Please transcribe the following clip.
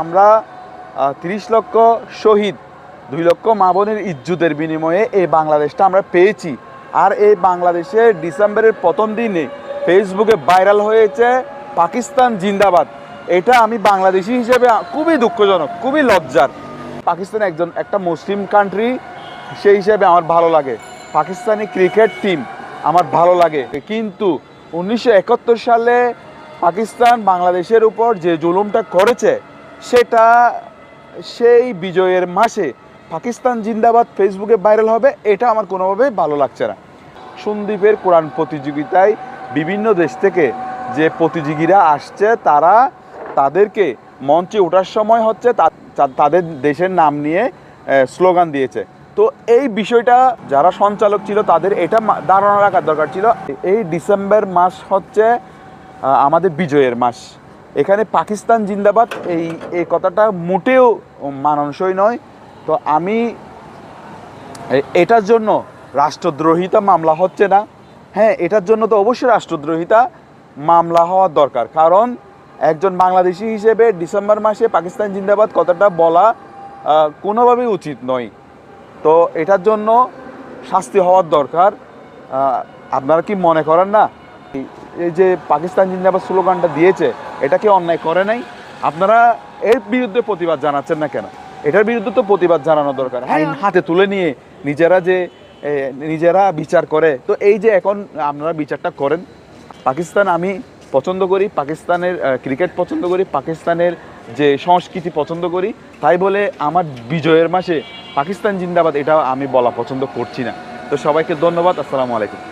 আমরা তিরিশ লক্ষ শহীদ, দুই লক্ষ মা বোনের ইজ্জুতের বিনিময়ে এই বাংলাদেশটা আমরা পেয়েছি। আর এই বাংলাদেশে ডিসেম্বরের প্রথম দিনে ফেসবুকে ভাইরাল হয়েছে পাকিস্তান জিন্দাবাদ। এটা আমি বাংলাদেশি হিসেবে খুবই দুঃখজনক, খুবই লজ্জার। পাকিস্তান একজন, একটা মুসলিম কান্ট্রি সেই হিসেবে আমার ভালো লাগে। পাকিস্তানি ক্রিকেট টিম আমার ভালো লাগে। কিন্তু উনিশশো একাত্তর সালে পাকিস্তান বাংলাদেশের উপর যে জুলুমটা করেছে সেটা সেই বিজয়ের মাসে পাকিস্তান জিন্দাবাদ ফেসবুকে ভাইরাল হবে, এটা আমার কোনোভাবেই ভালো লাগছে না। সন্দীপের কোরআন প্রতিযোগিতায় বিভিন্ন দেশ থেকে যে প্রতিযোগীরা আসছে, তারা তাদেরকে মঞ্চে ওঠার সময় হচ্ছে তাদের দেশের নাম নিয়ে স্লোগান দিয়েছে। তো এই বিষয়টা যারা সঞ্চালক ছিল, তাদের এটা ধারণা রাখার দরকার ছিল। এই ডিসেম্বর মাস হচ্ছে আমাদের বিজয়ের মাস। এখানে পাকিস্তান জিন্দাবাদ, এই এই কথাটা মোটেও মানানসই নয়। তো আমি এটার জন্য রাষ্ট্রদ্রোহিতা মামলা হচ্ছে না। হ্যাঁ এটার জন্য তো অবশ্যই রাষ্ট্রদ্রোহিতা মামলা হওয়ার দরকার। কারণ একজন বাংলাদেশি হিসেবে ডিসেম্বর মাসে পাকিস্তান জিন্দাবাদ কথাটা বলা কোনোভাবেই উচিত নয়। তো এটার জন্য শাস্তি হওয়ার দরকার। আপনারা কি মনে করেন না? এই- যে পাকিস্তান জিন্দাবাদ স্লোগানটা দিয়েছে এটা কি অন্যায় করে নাই? আপনারা এর বিরুদ্ধে প্রতিবাদ জানাচ্ছেন না কেন? এটার বিরুদ্ধে তো প্রতিবাদ জানানো দরকার। আইন হাতে তুলে নিয়ে নিজেরা যে নিজেরা বিচার করে। তো এই যে এখন আপনারা বিচারটা করেন পাকিস্তান আমি পছন্দ করি পাকিস্তানের ক্রিকেট পছন্দ করি পাকিস্তানের যে সংস্কৃতি পছন্দ করি তাই বলে আমার বিজয়ের মাসে পাকিস্তান জিন্দাবাদ এটা আমি বলা পছন্দ করছি না। তো সবাইকে ধন্যবাদ আসসালামু আলাইকুম।